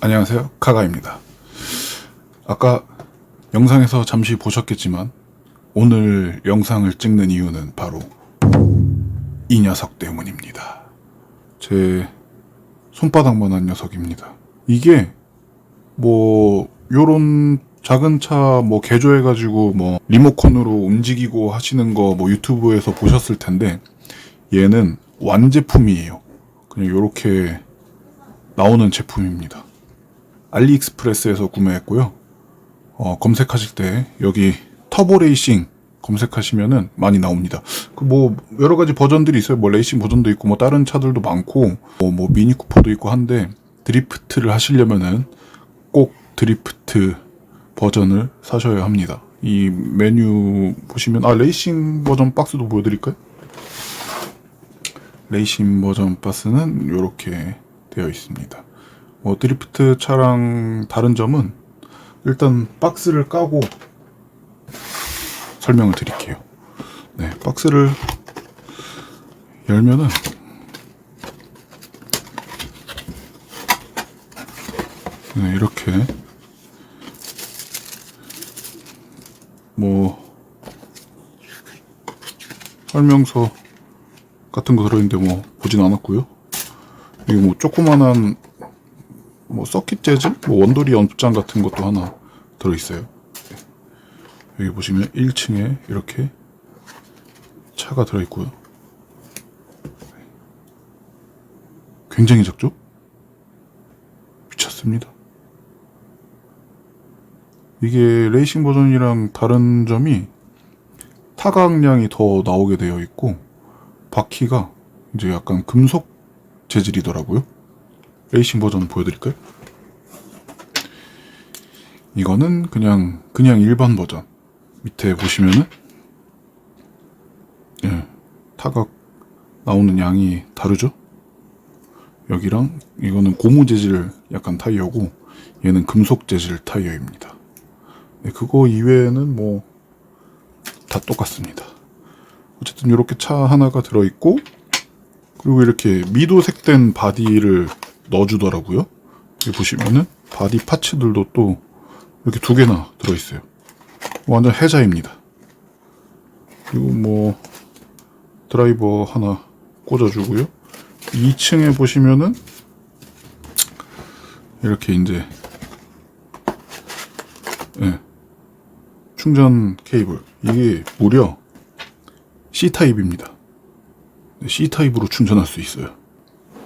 안녕하세요. 카가입니다. 아까 영상에서 잠시 보셨겠지만 오늘 영상을 찍는 이유는 바로 이 녀석 때문입니다. 제 손바닥만한 녀석입니다. 이게 뭐 요런 작은 차 뭐 개조해가지고 뭐 리모컨으로 움직이고 하시는 거 뭐 유튜브에서 보셨을 텐데 얘는 완제품이에요. 그냥 요렇게 나오는 제품입니다. 알리익스프레스에서 구매했고요. 어, 검색하실 때 여기 터보 레이싱 검색하시면은 많이 나옵니다. 그 뭐 여러 가지 버전들이 있어요. 뭐 레이싱 버전도 있고 뭐 다른 차들도 많고 뭐, 뭐 미니 쿠퍼도 있고 한데 드리프트를 하시려면은 꼭 드리프트 버전을 사셔야 합니다. 이 메뉴 보시면 아 레이싱 버전 박스도 보여드릴까요? 레이싱 버전 박스는 이렇게 되어 있습니다. 뭐 드리프트 차랑 다른 점은 일단 박스를 까고 설명을 드릴게요. 네, 박스를 열면은 네, 이렇게 뭐 설명서 같은 거 들어있는데 뭐 보진 않았고요. 이게 뭐 조그만한 뭐 서킷 재질, 뭐 원돌이 연장 같은 것도 하나 들어있어요. 네. 여기 보시면 1층에 이렇게 차가 들어있고요. 굉장히 작죠? 미쳤습니다. 이게 레이싱 버전이랑 다른 점이 타각량이 더 나오게 되어 있고 바퀴가 이제 약간 금속 재질이더라고요. 레이싱 버전 보여드릴까요? 이거는 그냥 그냥 일반 버전 밑에 보시면은 예, 타각 나오는 양이 다르죠? 여기랑 이거는 고무 재질 약간 타이어고 얘는 금속 재질 타이어입니다. 네, 그거 이외에는 뭐 다 똑같습니다. 어쨌든 이렇게 차 하나가 들어있고 그리고 이렇게 미도색된 바디를 넣어주더라고요. 여기 보시면은 바디 파츠들도 또 이렇게 두 개나 들어있어요. 완전 해자입니다. 그리고 뭐 드라이버 하나 꽂아주고요. 2층에 보시면은 이렇게 이제 예, 충전 케이블 이게 무려 C 타입입니다. C 타입으로 충전할 수 있어요.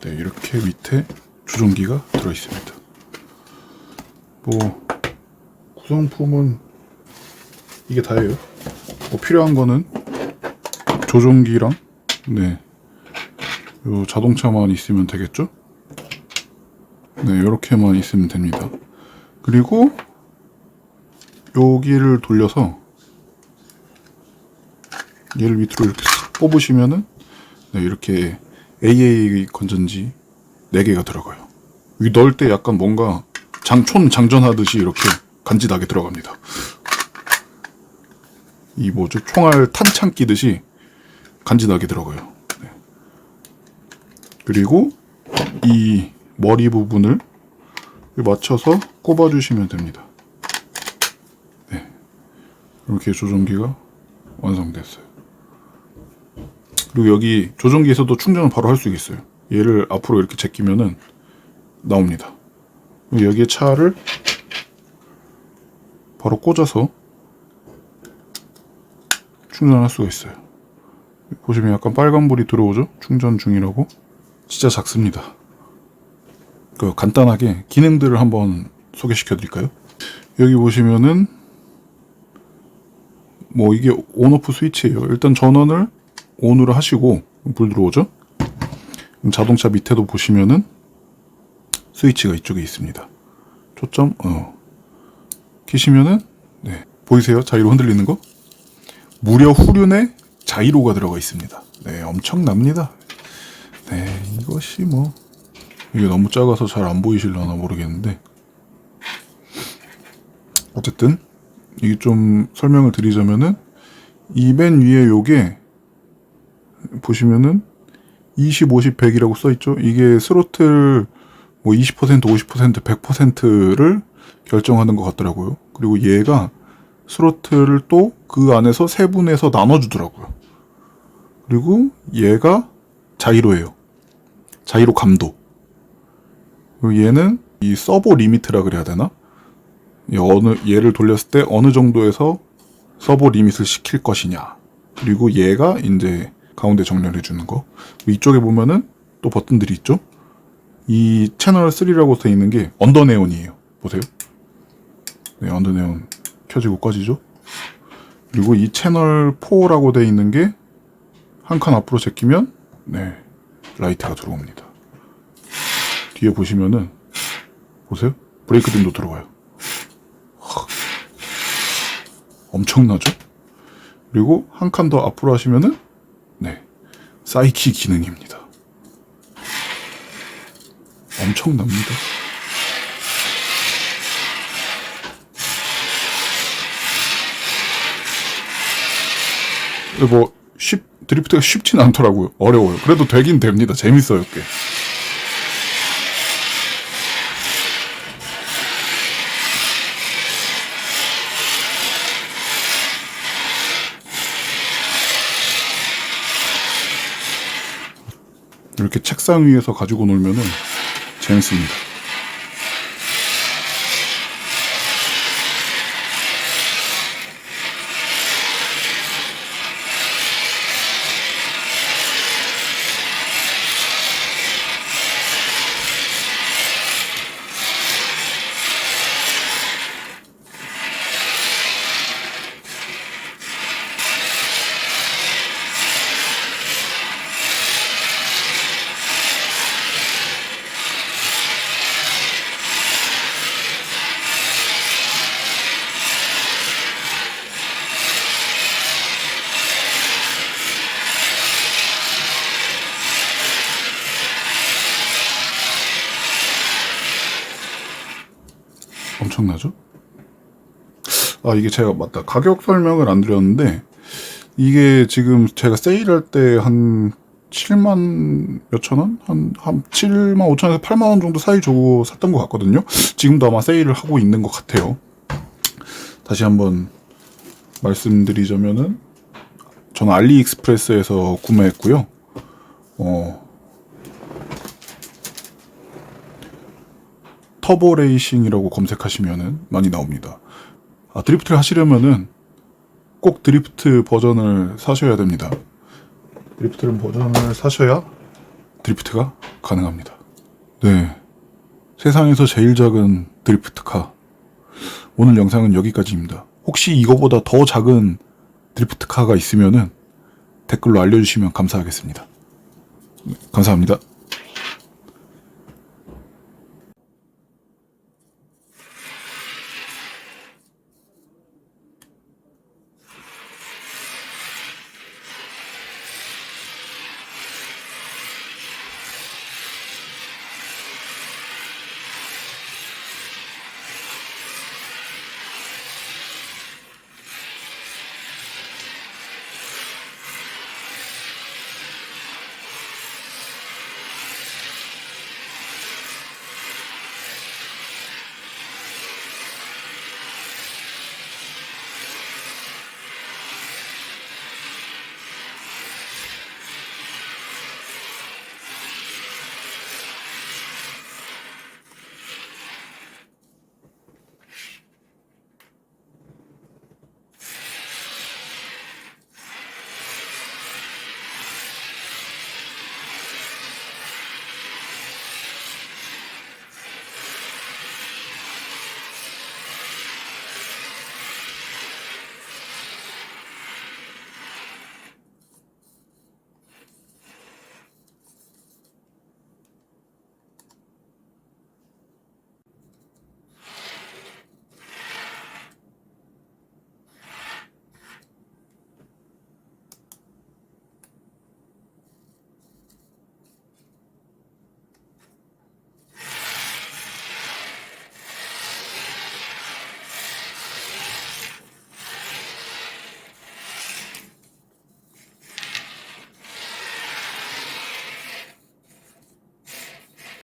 네, 이렇게 밑에 조종기가 들어 있습니다. 뭐 구성품은 이게 다예요. 뭐 필요한 거는 조종기랑 네, 요 자동차만 있으면 되겠죠? 네, 이렇게만 있으면 됩니다. 그리고 여기를 돌려서 얘를 밑으로 이렇게 쓱 뽑으시면은 네, 이렇게 AA 건전지 4개가 들어가요. 여기 넣을 때 약간 뭔가 장촌 장전하듯이 이렇게 간지나게 들어갑니다. 이 뭐죠? 총알 탄창 끼듯이 간지나게 들어가요. 네. 그리고 이 머리 부분을 맞춰서 꼽아주시면 됩니다. 네. 이렇게 조종기가 완성됐어요. 그리고 여기 조종기에서도 충전을 바로 할 수 있어요. 얘를 앞으로 이렇게 제끼면은 나옵니다. 여기에 차를 바로 꽂아서 충전할 수가 있어요. 보시면 약간 빨간불이 들어오죠? 충전 중이라고. 진짜 작습니다. 그 간단하게 기능들을 한번 소개시켜 드릴까요? 여기 보시면은 뭐 이게 온오프 스위치예요. 일단 전원을 온으로 하시고 불 들어오죠? 자동차 밑에도 보시면은 스위치가 이쪽에 있습니다. 초점 어 키시면은 네 보이세요? 자이로 흔들리는 거? 무려 후륜에 자이로가 들어가 있습니다. 네 엄청납니다. 네 이것이 뭐 이게 너무 작아서 잘 안 보이실려나 모르겠는데 어쨌든 이게 좀 설명을 드리자면은 이 맨 위에 요게 보시면은 20, 50, 100이라고 써 있죠. 이게 스로틀 뭐 20%, 50%, 100%를 결정하는 것 같더라고요. 그리고 얘가 스로틀을 또 그 안에서 세분해서 나눠주더라고요. 그리고 얘가 자이로예요. 자이로 감도. 그리고 얘는 이 서버 리미트라 그래야 되나? 이 어느 얘를 돌렸을 때 어느 정도에서 서버 리밋을 시킬 것이냐. 그리고 얘가 이제 가운데 정렬해 주는 거. 이쪽에 보면은 또 버튼들이 있죠. 이 채널 3라고 되어 있는 게 언더 네온이에요. 보세요. 네, 언더 네온 켜지고 꺼지죠. 그리고 이 채널 4라고 되어 있는 게 한 칸 앞으로 제끼면 네 라이트가 들어옵니다. 뒤에 보시면은 보세요. 브레이크 들어와요. 헉. 엄청나죠? 그리고 한 칸 더 앞으로 하시면은 네 사이키 기능입니다. 엄청납니다. 근데 뭐 쉽, 드리프트가 쉽진 않더라고요. 어려워요. 그래도 되긴 됩니다. 재밌어요, 꽤. 이렇게 책상 위에서 가지고 놀면은 재밌습니다. 엄청나죠? 아, 이게 제가 맞다. 가격 설명을 안 드렸는데, 이게 지금 제가 세일할 때 한 7만 몇천 원? 한, 한 7만 5천 원에서 8만 원 정도 사이 주고 샀던 것 같거든요. 지금도 아마 세일을 하고 있는 것 같아요. 다시 한번 말씀드리자면은, 저는 알리익스프레스에서 구매했고요. 어, 터보 레이싱이라고 검색하시면은 많이 나옵니다. 아, 드리프트를 하시려면은 꼭 드리프트 버전을 사셔야 됩니다. 드리프트 버전을 사셔야 드리프트가 가능합니다. 네. 세상에서 제일 작은 드리프트카. 오늘 영상은 여기까지입니다. 혹시 이거보다 더 작은 드리프트카가 있으면은 댓글로 알려주시면 감사하겠습니다. 네, 감사합니다.